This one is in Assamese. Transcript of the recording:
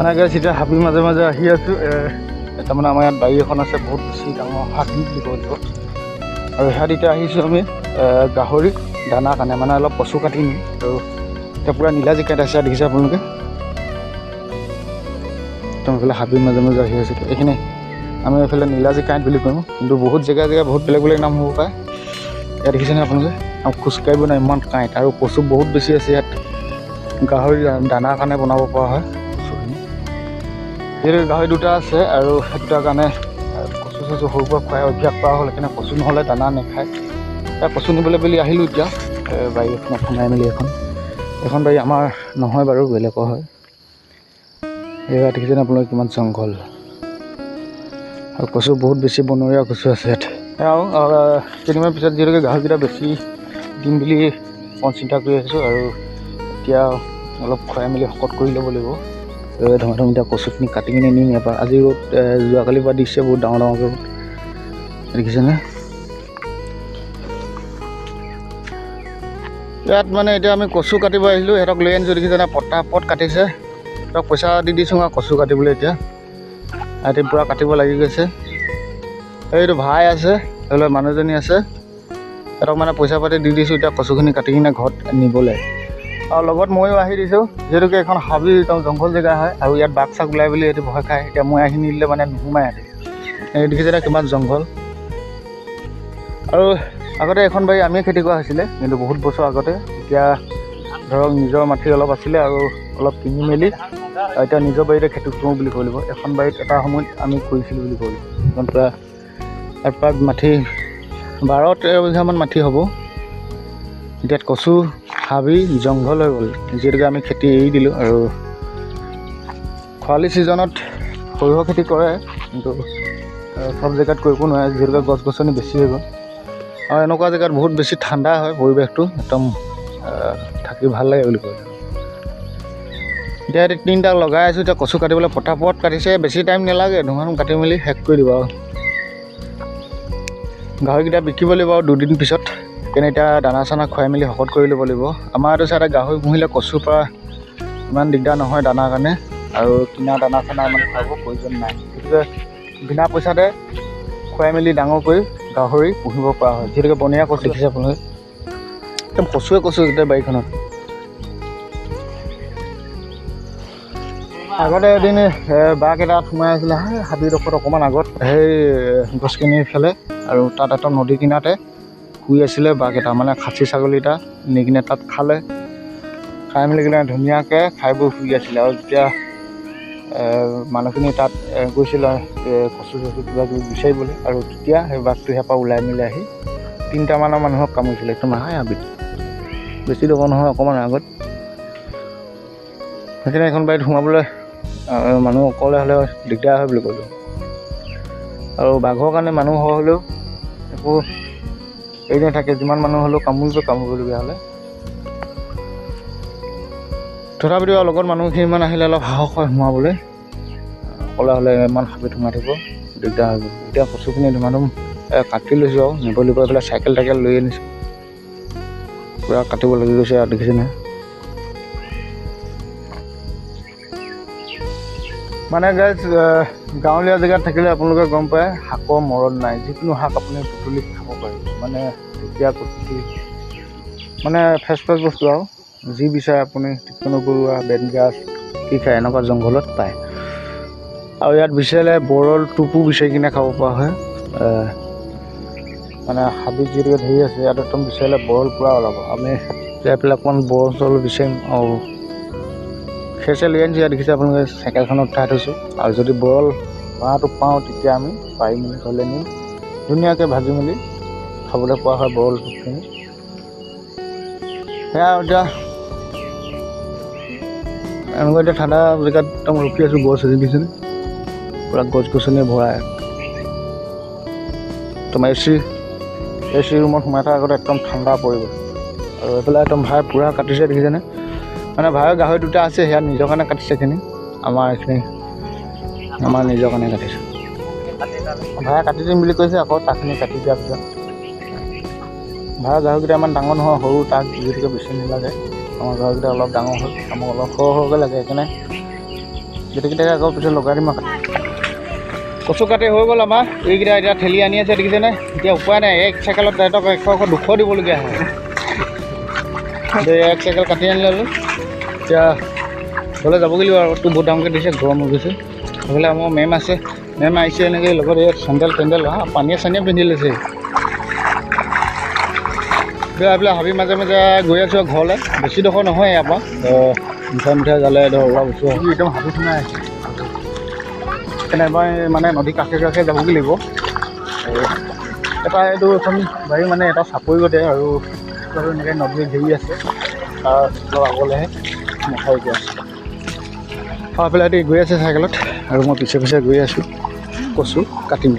মানে গাইছ এতিয়া হাবিৰ মাজে মাজে আহি আছোঁ তাৰমানে আমাৰ ইয়াত বাৰী এখন আছে বহুত বেছি ডাঙৰ হাবি বুলি লাগিব আৰু ইয়াত এতিয়া আহিছোঁ আমি এ, গাহৰিক দানা কাৰণে মানে অলপ কচু কাটি নিম আৰু এতিয়া পূৰা নীলা জিকাত আছে দেখিছে আপোনালোকে? একদম এইফালে হাবিৰ মাজে মাজে আহি আছোঁ। এইখিনি আমি এইফালে নীলাজী কাঁইট বুলি কওঁ কিন্তু বহুত জেগাই জেগাই বহুত বেলেগ বেলেগ নাম হ'ব পাৰে। ইয়াত দেখিছেনে আপোনালোকে? আৰু খোজকাঢ়িব নাই ইমান কাঁইট। আৰু কচু বহুত বেছি আছে ইয়াত। গাহৰি দানাৰ কাৰণে বনাব পৰা হয়। যিহেতু গাহৰি দুটা আছে আৰু দুটাৰ কাৰণে কচু চচু সৰুৰ পৰা খুৱাই অভ্যাস কৰা হ'ল সেইকাৰণে কচু নহ'লে দানা নাখায়। কচু নিবলৈ বুলি আহিলোঁ এতিয়া বাৰী এখনত সোমাই মেলি এখন। এখন বাৰী আমাৰ নহয় বাৰু বেলেগৰ হয়। এয়া দেখিছেনে আপোনালোকে কিমান জংঘল। আৰু কচু বহুত বেছি বনৰীয়া কচু আছে ইয়াত। আৰু কেইদিনমান পিছত যিহেতুকে গাহৰিকেইটা বেছি দিম বুলি মই চিন্তা কৰি আছোঁ আৰু এতিয়া অলপ খুৱাই মেলি শকত কৰি ল'ব লাগিব। এই ধুমাধুম এতিয়া কচুখিনি কাটি কিনে নিম। ইয়াৰ পৰা আজি ৰ'দ যোৱাকালিৰ পৰা দিছে বহুত ডাঙৰ ডাঙৰকৈ ৰ'দ। দেখিছেনে? ইয়াত মানে এতিয়া আমি কচু কাটিব আহিছিলোঁ সিহঁতক লৈ আনিছোঁ। দেখিছেনে পটা পট কাটিছে। সিহঁতক পইচা দি দিছোঁ আৰু কচু কাটিবলৈ এতিয়া। সিহঁতি পূৰা কাটিব লাগি গৈছে। এইটো ভাই আছে এইফালে মানুহজনী আছে। সিহঁতক মানে পইচা পাতি দি দিছোঁ। এতিয়া কচুখিনি কাটি কিনে ঘৰত নিবলৈ। আৰু লগত ময়ো আহি দিছোঁ। যিহেতুকে এখন হাবি একদম জংঘল জেগা হয় আৰু ইয়াত বাঘ চাক ওলাই বুলি সিহঁতি ভয় খায়। এতিয়া মই আহি নিদিলে মানে নোসোমাই সিহঁতি এই দেখিছে কিমান জংঘল। আৰু আগতে এখন বাৰী আমিয়ে খেতি কৰা হৈছিলে কিন্তু বহুত বছৰ আগতে। এতিয়া ধৰক নিজৰ মাটি অলপ আছিলে আৰু অলপ কিনি মেলি এতিয়া নিজৰ বাৰীতে খেতি কৰোঁ বুলি ক'ব এখন বাৰীত এটা সময়ত আমি কৰিছিলোঁ বুলি লাগিব। এখন প্ৰায় মাটি বাৰ তেৰ বিঘামান মাটি হ'ব। এতিয়া কচু হাবি জংঘল হৈ গ'ল। যিহেতুকে আমি খেতি এৰি দিলোঁ আৰু খৰালি ছিজনত সৰিয়হ খেতি কৰে কিন্তু চব জেগাত কৰিব নোৱাৰে। যিহেতুকে গছ গছনি বেছি হৈ গ'ল। আৰু এনেকুৱা জেগাত বহুত বেছি ঠাণ্ডা হয় পৰিৱেশটো একদম থাকি ভাল লাগে বুলি কয়। এতিয়া এতিয়া তিনিটা লগাই আছোঁ এতিয়া কচু কাটিবলৈ পটাপট কাটিছে বেছি টাইম নালাগে ধুমাধুম কাটি মেলি শেষ কৰি দিব আৰু। গাহৰিকেইটা বিকিব লাগিব আৰু দুদিন পিছত। সেইকাৰণে এতিয়া দানা চানা খুৱাই মেলি শকত কৰি ল'ব লাগিব। আমাৰ এইটো চাইডে গাহৰি পুহিলে কচুৰ পৰা ইমান দিগদাৰ নহয় দানাৰ কাৰণে। আৰু কিনা দানা চানা ইমান খুৱাব প্ৰয়োজন নাই। গতিকে বিনা পইচাতে খুৱাই মেলি ডাঙৰ কৰি গাহৰি পুহিব পৰা হয়। যিহেতুকে বনৰীয়া কচু। দেখিছে আপোনালোকে? একদম কচুৱে কচু গোটেই বাৰীখনত। আগতে এদিন বাঘ এটাত সোমাই আছিলে। হাবিডোখৰত অকণমান আগত। সেই গছখিনিৰ ফালে। আৰু তাত এটা নদী কিনাৰতে শুই আছিলে বাঘ এটা মানে খাচী ছাগলী এটা নি কিনে তাত খালে। খাই মেলি কিনে ধুনীয়াকৈ খাই বৈ শুই আছিলে আৰু যেতিয়া মানুহখিনি তাত গৈছিলে কচু চচু কিবা কিবি বিচাৰিবলৈ। আৰু তেতিয়া সেই বাঘটো ইয়াৰ পৰা ওলাই মেলি আহি তিনিটামানৰ মানুহক কামুৰিছিলে। একদম আহাই হাবিত বেছি। দূৰ নহয় অকণমান আগত। সেইকাৰণে এখন বাৰীত সোমাবলৈ আহ, মানুহ অকলে হ'লে দিগদাৰ হয় বুলি ক'লোঁ আৰু বাঘৰ কাৰণে মানুহ হ'লেও একো হেৰি নাথাকে যিমান মানুহ হ'লেও কামুৰিব কামুৰিবলগীয়া হ'লে। তথাপিতো আৰু লগত মানুহখিনিমান আহিলে অলপ সাহস হয় সোমাবলৈ। অকলে হ'লে ইমান হাবিত সোমাই থাকিব দিগদাৰ হৈ গ'ল এতিয়া কচুখিনি ধুমাধুম কাটি লৈছোঁ আৰু। নিবলৈ পেলাই চাইকেল টাইকেল লৈ আনিছোঁ। পূৰা কাটিব লাগি গৈছে আৰু দেখিছে নহয় মানে গাইজ গাঁৱলীয়া জেগাত থাকিলে আপোনালোকে গম পায় শাকৰ মৰণ নাই। যিকোনো শাক আপুনি বুটলি খাব পাৰিব মানে ঢেকীয়া কচুটি মানে ফ্ৰেছ ফ্ৰেছ বস্তু আৰু। যি বিচাৰে আপুনি টিকনো গৰুৱা বেতগাজ কি খায় এনেকুৱা জংঘলত পায়। আৰু ইয়াত বিচাৰিলে বৰল টোপো বিচাৰি কিনে খাব পৰা হয়। মানে হাবিত যিহেতুকে ধেৰি আছে ইয়াত একদম বিচাৰিলে বৰল পূৰা ওলাব। আমি যাই পেলাই অকণমান বৰল চৰল বিচাৰিম আৰু খেৰ চেৰ লৈ আনিছোঁ ইয়াত দেখিছে আপোনালোকে চাইকেলখনত উঠাই থৈছোঁ। আৰু যদি বৰল বাঁহটো পাওঁ তেতিয়া আমি পাৰি মেলি ঘৰলৈ নিম। ধুনীয়াকৈ ভাজি মেলি খাবলৈ পোৱা হয় বৰল টোপখিনি সেয়া এতিয়া এনেকুৱা এতিয়া ঠাণ্ডা জেগাত একদম ৰখি আছোঁ গছ দিছেনে পূৰা গছ গছনিয়ে ভৰাই। তোমাৰ এ চি এ চি ৰুমত সোমাই থকাৰ আগতে একদম ঠাণ্ডা পৰিৱেশ। আৰু এইফালে একদম ভাই পূৰা কাটিছে দেখিছেনে? মানে ভাইৰ গাহৰি দুটা আছে সেয়া নিজৰ কাৰণে কাটিছে এইখিনি। আমাৰ এইখিনি আমাৰ নিজৰ কাৰণে কাটিছোঁ। ভাইয়ে কাটি দিম বুলি কৈছে আকৌ তাকখিনি কাটি দিয়াৰ পিছত। ভাইৰ গাহৰিকেইটা ইমান ডাঙৰ নহয় সৰু তাক যিহেতুকে বেছি নালাগে। আমাৰ গাহৰিকেইটা অলপ ডাঙৰ হ'ল আমাক অলপ সৰু সৰুকৈ লাগে সেইকাৰণে গোটেইকেইটাকে আকৌ পিছত লগাই দিম আকৌ কচু কাটি হৈ গ'ল আমাৰ এইকেইটা এতিয়া ঠেলি আনি আছে দেখিছেনে? এতিয়া উপায় নাই এক চাইকেলত তাহাঁতক এশ এশ দুশ দিবলগীয়া হয়। এক চাইকেল কাটি আনি ল'লোঁ। এতিয়া ঘৰলৈ যাবগৈ লাগিব আৰু ৰ'দটো বহুত ডাঙৰকৈ দিছে গৰম হৈ গৈছে। সেইফালে আমাৰ মেম আছে মেম আহিছে এনেকৈ লগত এই চেণ্ডেল টেণ্ডেল হা পানীয়ে চানীয়ে পিন্ধি লৈছে। এইফালে হাবি মাজে মাজে গৈ আছোঁ আৰু ঘৰলৈ বেছি ডোখৰ নহয় ইয়াৰ পৰা। মিঠাই মিঠাই জালে ধৰ ওলোৱা বস্তু। একদম হাবি সোমাই আছে। এবাৰ মানে নদী কাষে কাষে যাবগৈ লাগিব। এটা এইটো এখন বাৰী মানে এটা চাপৰি গতে আৰু এনেকৈ নদীৰ ঘেৰি আছে। তাৰ আগলৈহে। মথাউৰিটো আছে আৰু এইফালে গৈ আছে চাইকেলত আৰু মই পিছে পিছে গৈ আছোঁ কচু কাটি মেলি।